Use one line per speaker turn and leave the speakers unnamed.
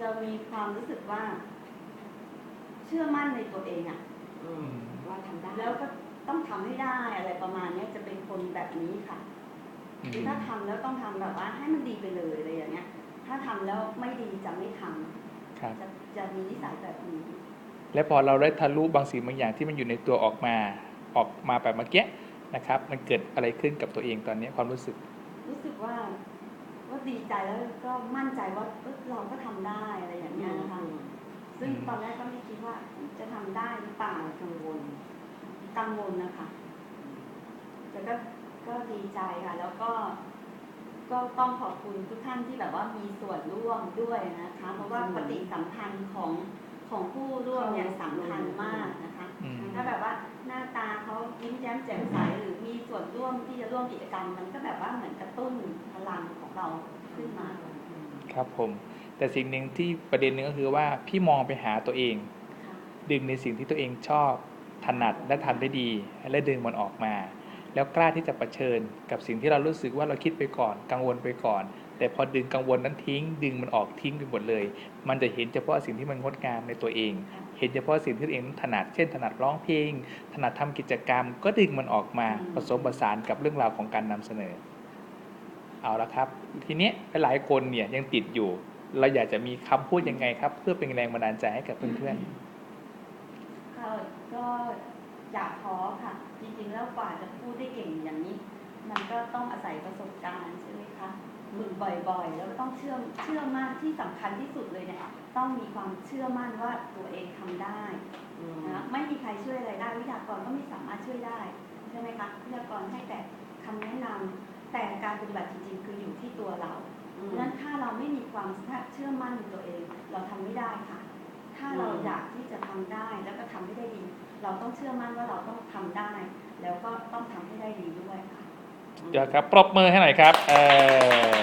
จะมีความรู้สึกว่า เชื่อมั่นในตัวเองอะ
อืมว่าทำได้
แล้วก็ต้องทำให้ได้อะไรประมาณเนี้ยจะเป็นคนแบบนี้ค่ะ
อืม
คือถ้าทำแล้วต้องทำแบบว่า ให้มันดีไปเลยอะไรอย่างเงี้ย ถ้าทำแล้วไม่ดีจะไม่ทำ
ครับ
จะจะมีนิสัยแบบนี้
และพอเราได้ทะลุบางสิ่งบางอย่างที่มันอยู่ในตัวออกมาออกมาแบบเมื่อกี้นะครับ มันเกิดอะไรขึ้นกับตัวเองตอนนี้ความรู้สึก
รู้สึกว่า ว่าดีใจแล้วก็มั่นใจว่าเอ้ยเราก็ทำได้อะไรอย่างเงี้ยนะคะ ซึ่ง
อืม
ตอนแรกก็ไม่คิดว่าจะทำได้หรือเปล่ากังวลกังวลนะคะแต่ก็ก็ดีใจค่ะ แล้วก็ ก็ต้องขอบคุณทุกท่านที่แบบว่ามีส่วนร่วมด้วยนะคะ เพราะว่าปฏิสัมพันธ์ของของผู้ร่วมเนี่ยสำคัญมากนะคะ
อืม
ถ้าแบบว่าหน้าตาเขายิ้มแย้มแจ่มใสหรือมีส่ วนร่วมที่จะร่วมกิจกรรมมันก็แบบว่าเหมือนกระตุ้นพลังของเราขึ้นมา
ครับผม แต่สิ่งหนึ่งที่ประเด็นหนึ่งก็คือว่าพี่มองไปหาตัวเอง ดึงในสิ่งที่ตัวเองชอบถนัดและทำได้ดี และดึงมันออกมา แล้วกล้าที่จะะเผชิญกับสิ่งที่เรารู้สึกว่าเราคิดไปก่อน กังวลไปก่อน แต่พอดึงกังวลนั้นทิ้ง ดึงมันออกทิ้งไปหมดเลย มันจะเห็นเฉพาะสิ่งที่มันงดงามในตัวเอง เห็นเฉพาะสิ่งที่ตัวเองถนัดเช่น ถนัดร้องเพลง ถนัดทำกิจกรรม ก็ดึงมันออกมา
อืม
ผสมผสานกับเรื่องราวของการนำเสนอ เอาละครับ ทีนี้หลายคนเนี่ยยังติดอยู่ เราอยากจะมีคำพูดยังไงครับ เพื่อเป็นแรงบันดาลใจให้กับเพื่อน
ก็ก็ อย่าท้อค่ะ จริงๆแล้วกว่าจะพูดได้เก่งอย่างนี้ มันก็ต้องอาศัยประสบการณ์ใช่ไหมคะฝึกบ่อยๆ แล้วก็ต้องเชื่อเชื่อมั่นที่สำคัญที่สุดเลยเนี่ยต้องมีความเชื่อมั่นว่าตัวเองทำได้นะไม่มีใครช่วยอะไรได้ วิทยากรก็ไม่สามารถช่วยได้ใช่ไหมคะวิทยากรให้แต่คำแนะนำแต่การปฏิบัติจริงๆ คืออยู่ที่ตัวเราเพราะฉะนั้นถ้าเราไม่มีความเชื่อมั่นในตัวเอง เราทำไม่ได้ค่ะ ถ้าเรา
อืม
อยากที่จะทำได้แล้วก็ทำให้ได้ดี เราต้องเชื่อมั่นว่าเราต้องทำได้ แล้วก็ต้องทำให้ได้ดีด้วยค่ะ
เดี๋ยวครับปรบมือให้หน่อยครับเออ